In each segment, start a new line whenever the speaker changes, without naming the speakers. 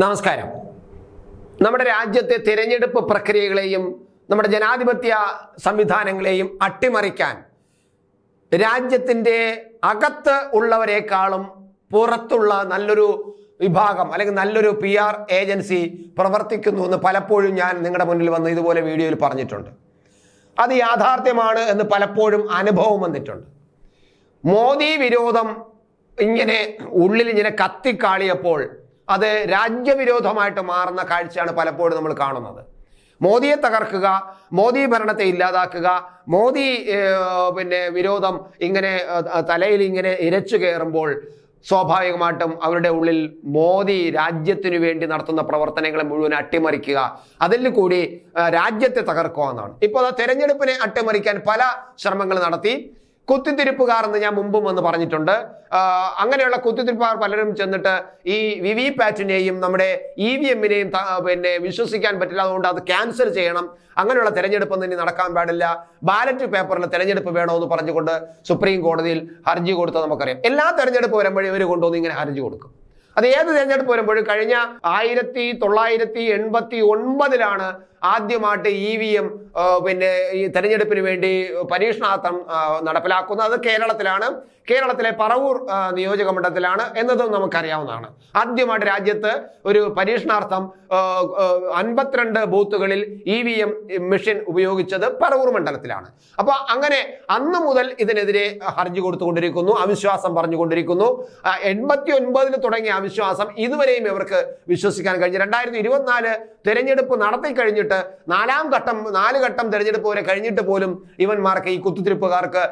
നമസ്കാരം. നമ്മുടെ രാജ്യത്തെ തിരഞ്ഞെടുപ്പ് പ്രക്രിയകളെയും നമ്മുടെ ജനാധിപത്യ സംവിധാനങ്ങളെയും അട്ടിമറിക്കാൻ രാജ്യത്തിന്റെ അകത്ത് ഉള്ളവരെക്കാളും പുറത്തുള്ള നല്ലൊരു വിഭാഗം അല്ലെങ്കിൽ നല്ലൊരു പി ആർ ഏജൻസി പ്രവർത്തിക്കുന്നു എന്ന് പലപ്പോഴും ഞാൻ നിങ്ങളുടെ മുന്നിൽ വന്ന് ഇതുപോലെ വീഡിയോയിൽ പറഞ്ഞിട്ടുണ്ട്. അത് യാഥാർത്ഥ്യമാണ് എന്ന് പലപ്പോഴും അനുഭവം വന്നിട്ടുണ്ട്. മോദി വിരോധം ഇങ്ങനെ ഉള്ളിൽ ഇങ്ങനെ കത്തിക്കാളിയപ്പോൾ അത് രാജ്യവിരോധമായിട്ട് മാറുന്ന കാഴ്ചയാണ് പലപ്പോഴും നമ്മൾ കാണുന്നത്. മോദിയെ തകർക്കുക മോദി ഭരണത്തെ ഇല്ലാതാക്കുക മോദി പിന്നെ വിരോധം ഇങ്ങനെ തലയിൽ ഇങ്ങനെ ഇരച്ചു കയറുമ്പോൾ സ്വാഭാവികമായിട്ടും അവരുടെ ഉള്ളിൽ മോദി രാജ്യത്തിനു വേണ്ടി നടത്തുന്ന പ്രവർത്തനങ്ങളെ മുഴുവൻ അട്ടിമറിക്കുക അതിൽ കൂടി രാജ്യത്തെ തകർക്കുക എന്നാണ്. ഇപ്പോൾ തെരഞ്ഞെടുപ്പിനെ അട്ടിമറിക്കാൻ പല ശ്രമങ്ങൾ നടത്തി. കുത്തിത്തിരിപ്പുകാർ എന്ന് ഞാൻ മുമ്പും വന്ന് പറഞ്ഞിട്ടുണ്ട്. അങ്ങനെയുള്ള കുത്തിത്തിരിപ്പുകാർ പലരും ചെന്നിട്ട് ഈ വി വി പാറ്റിനെയും നമ്മുടെ ഇ വി എമ്മിനെയും പിന്നെ വിശ്വസിക്കാൻ പറ്റില്ല. അതുകൊണ്ട് അത് ക്യാൻസൽ ചെയ്യണം. അങ്ങനെയുള്ള തെരഞ്ഞെടുപ്പ് ഇനി നടക്കാൻ പാടില്ല. ബാലറ്റ് പേപ്പറിൽ തെരഞ്ഞെടുപ്പ് വേണമെന്ന് പറഞ്ഞുകൊണ്ട് സുപ്രീം കോടതിയിൽ ഹർജി കൊടുത്തത് നമുക്കറിയാം. എല്ലാ തെരഞ്ഞെടുപ്പ് വരുമ്പോഴും ഇവർ കൊണ്ടുവന്ന് ഇങ്ങനെ ഹർജി കൊടുക്കും. അത് ഏത് തെരഞ്ഞെടുപ്പ് വരുമ്പോഴും കഴിഞ്ഞ ആയിരത്തി തൊള്ളായിരത്തി എൺപത്തി ഒൻപതിലാണ് ആദ്യമായിട്ട് ഇ വി എം പിന്നെ ഈ തെരഞ്ഞെടുപ്പിന് വേണ്ടി പരീക്ഷണാർത്ഥം നടപ്പിലാക്കുന്നത്. അത് കേരളത്തിലാണ്. കേരളത്തിലെ പറവൂർ നിയോജക മണ്ഡലത്തിലാണ് എന്നതും നമുക്കറിയാവുന്നതാണ്. ആദ്യമായിട്ട് രാജ്യത്ത് ഒരു പരീക്ഷണാർത്ഥം അൻപത്തിരണ്ട് ബൂത്തുകളിൽ ഇ വി എം മെഷീൻ ഉപയോഗിച്ചത് പറവൂർ മണ്ഡലത്തിലാണ്. അപ്പോൾ അങ്ങനെ അന്ന് മുതൽ ഇതിനെതിരെ ഹർജി കൊടുത്തുകൊണ്ടിരിക്കുന്നു അവിശ്വാസം പറഞ്ഞുകൊണ്ടിരിക്കുന്നു. എൺപത്തി ഒൻപതിൽ തുടങ്ങിയ അവിശ്വാസം ഇതുവരെയും ഇവർക്ക് വിശ്വസിക്കാൻ കഴിഞ്ഞു രണ്ടായിരത്തി ഇരുപത്തിനാല് തെരഞ്ഞെടുപ്പ് നടത്തി കഴിഞ്ഞിട്ട് നാലാം ഘട്ടം നാല് ഘട്ടം തിരഞ്ഞെടുപ്പ് വരെ കഴിഞ്ഞിട്ട് പോലും ഇവന്മാർക്ക് ഈ കുത്തിത്തിരിപ്പുകാർക്ക്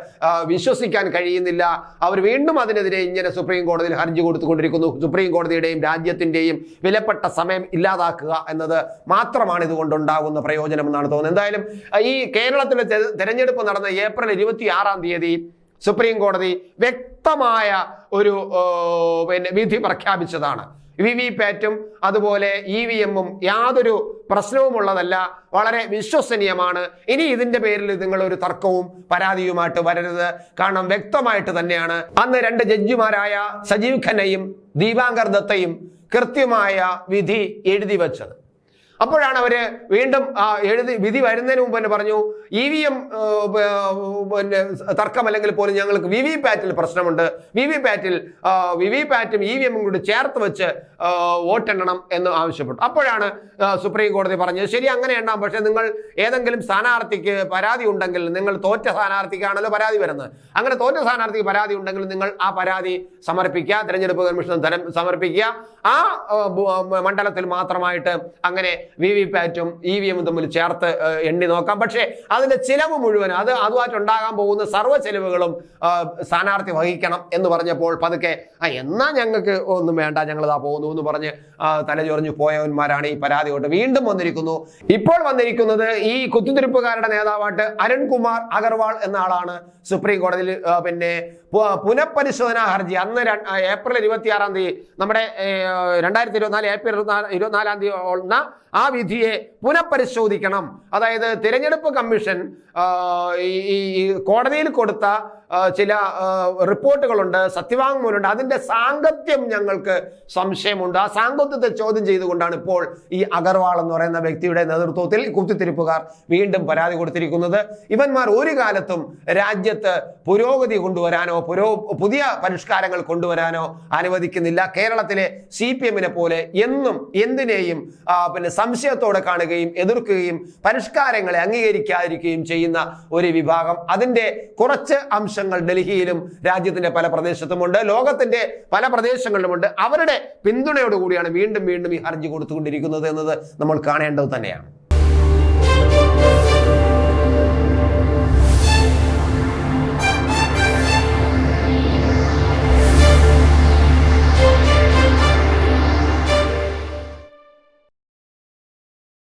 വിശ്വസിക്കാൻ കഴിയുന്നില്ല. അവർ വീണ്ടും അതിനെതിരെ ഇങ്ങനെ സുപ്രീം കോടതിയിൽ ഹർജി കൊടുത്തുകൊണ്ടിരിക്കുന്നു. സുപ്രീം കോടതിയുടെയും രാജ്യത്തിന്റെയും വിലപ്പെട്ട സമയം ഇല്ലാതാക്കുക എന്നത് മാത്രമാണ് ഇതുകൊണ്ടുണ്ടാകുന്ന പ്രയോജനം എന്നാണ് തോന്നുന്നത്. എന്തായാലും ഈ കേരളത്തിലെ തെരഞ്ഞെടുപ്പ് നടന്ന ഏപ്രിൽ ഇരുപത്തി ആറാം തീയതി സുപ്രീം കോടതി വ്യക്തമായ ഒരു പിന്നെ വിധി പ്രഖ്യാപിച്ചതാണ്. വി വി പാറ്റും അതുപോലെ ഇ വി എമ്മും യാതൊരു പ്രശ്നവുമുള്ളതല്ല വളരെ വിശ്വസനീയമാണ്. ഇനി ഇതിന്റെ പേരിൽ നിങ്ങൾ ഒരു തർക്കവും പരാതിയുമായിട്ട് വരരുത്. കാരണം വ്യക്തമായിട്ട് തന്നെയാണ്. അന്ന് രണ്ട് ജഡ്ജിമാരായ സജീവ് ഖന്നയും ദീപാങ്കർ ദത്തയും കൃത്യമായ വിധി എഴുതി വച്ചത്. അപ്പോഴാണ് അവർ വീണ്ടും എഴുതി വിധി വരുന്നതിന് മുമ്പ് തന്നെ പറഞ്ഞു ഇ വി എം പിന്നെ തർക്കം അല്ലെങ്കിൽ പോലും ഞങ്ങൾക്ക് വി വി പാറ്റിൽ പ്രശ്നമുണ്ട്. വി വി പാറ്റിൽ വി വി പാറ്റും ഇ വി എമ്മും കൂടി ചേർത്ത് വെച്ച് വോട്ട് വോട്ടെണ്ണണം എന്ന് ആവശ്യപ്പെട്ടു. അപ്പോഴാണ് സുപ്രീം കോടതി പറഞ്ഞത് ശരി അങ്ങനെ എണ്ണാം പക്ഷെ നിങ്ങൾ ഏതെങ്കിലും സ്ഥാനാർത്ഥിക്ക് പരാതി ഉണ്ടെങ്കിൽ നിങ്ങൾ തോറ്റ സ്ഥാനാർത്ഥിക്കാണല്ലോ പരാതി വരുന്നത്. അങ്ങനെ തോറ്റ സ്ഥാനാർത്ഥിക്ക് പരാതി ഉണ്ടെങ്കിൽ നിങ്ങൾ ആ പരാതി സമർപ്പിക്കുക തെരഞ്ഞെടുപ്പ് കമ്മീഷൻ സമർപ്പിക്കുക. ആ, മണ്ഡലത്തിൽ മാത്രമായിട്ട് അങ്ങനെ വി വി പാറ്റും ഇ വി എമ്മും തമ്മിൽ ചേർത്ത് എണ്ണി നോക്കാം. പക്ഷേ അതിന്റെ ചിലവ് മുഴുവൻ അത് അതുമായിട്ട് ഉണ്ടാകാൻ പോകുന്ന സർവ ചെലവുകളും സ്ഥാനാർത്ഥി വഹിക്കണം എന്ന് പറഞ്ഞപ്പോൾ പതുക്കെ ആ എന്നാ ഞങ്ങൾക്ക് ഒന്നും വേണ്ട ഞങ്ങൾ ഇതാ പോകുന്നു എന്ന് പറഞ്ഞ് തലചൊറിഞ്ഞു പോയവന്മാരാണ് ഈ പരാതി കൊണ്ട് വീണ്ടും വന്നിരിക്കുന്നു. ഇപ്പോൾ വന്നിരിക്കുന്നത് ഈ കുത്തിത്തിരിപ്പുകാരുടെ നേതാവായിട്ട് അരുൺകുമാർ അഗർവാൾ എന്ന ആളാണ്. സുപ്രീം കോടതിയിൽ പിന്നെ പുനഃപരിശോധനാ ഹർജി അന്ന് ഏപ്രിൽ ഇരുപത്തിയാറാം തീയതി നമ്മുടെ രണ്ടായിരത്തി ഇരുപത്തിനാല് ഏപ്രിൽ ഇരുപത്തിനാല് തീയതി ആ വിധിയെ പുനഃപരിശോധിക്കണം. അതായത് തിരഞ്ഞെടുപ്പ് കമ്മീഷൻ ഈ കോടതിയിൽ കൊടുത്ത ചില റിപ്പോർട്ടുകളുണ്ട് സത്യവാങ്മൂലമുണ്ട്. അതിന്റെ സാങ്കത്യം ഞങ്ങൾക്ക് സംശയമുണ്ട്. ആ സാങ്കത്യത്തെ ചോദ്യം ചെയ്തുകൊണ്ടാണ് ഇപ്പോൾ ഈ അഗർവാൾ എന്ന് പറയുന്ന വ്യക്തിയുടെ നേതൃത്വത്തിൽ കുത്തിത്തിരിപ്പുകാർ വീണ്ടും പരാതി കൊടുത്തിരിക്കുന്നത്. ഇവന്മാർ ഒരു കാലത്തും രാജ്യത്ത് പുരോഗതി കൊണ്ടുവരാനോ പുരോ പുതിയ പരിഷ്കാരങ്ങൾ കൊണ്ടുവരാനോ അനുവദിക്കുന്നില്ല. കേരളത്തിലെ സി പി എമ്മിനെ പോലെ എന്നും എന്തിനേയും പിന്നെ സംശയത്തോടെ കാണുകയും എതിർക്കുകയും പരിഷ്കാരങ്ങളെ അംഗീകരിക്കാതിരിക്കുകയും ചെയ്യുന്ന ഒരു വിഭാഗം. അതിന്റെ കുറച്ച് അംശങ്ങൾ ഡൽഹിയിലും രാജ്യത്തിന്റെ പല പ്രദേശത്തുമുണ്ട്. ലോകത്തിന്റെ പല പ്രദേശങ്ങളിലുമുണ്ട്. അവരുടെ പിന്തുണയോടുകൂടിയാണ് വീണ്ടും വീണ്ടും ഈ ഹർജി കൊടുത്തുകൊണ്ടിരിക്കുന്നത് എന്നത് നമ്മൾ കാണേണ്ടത് തന്നെയാണ്.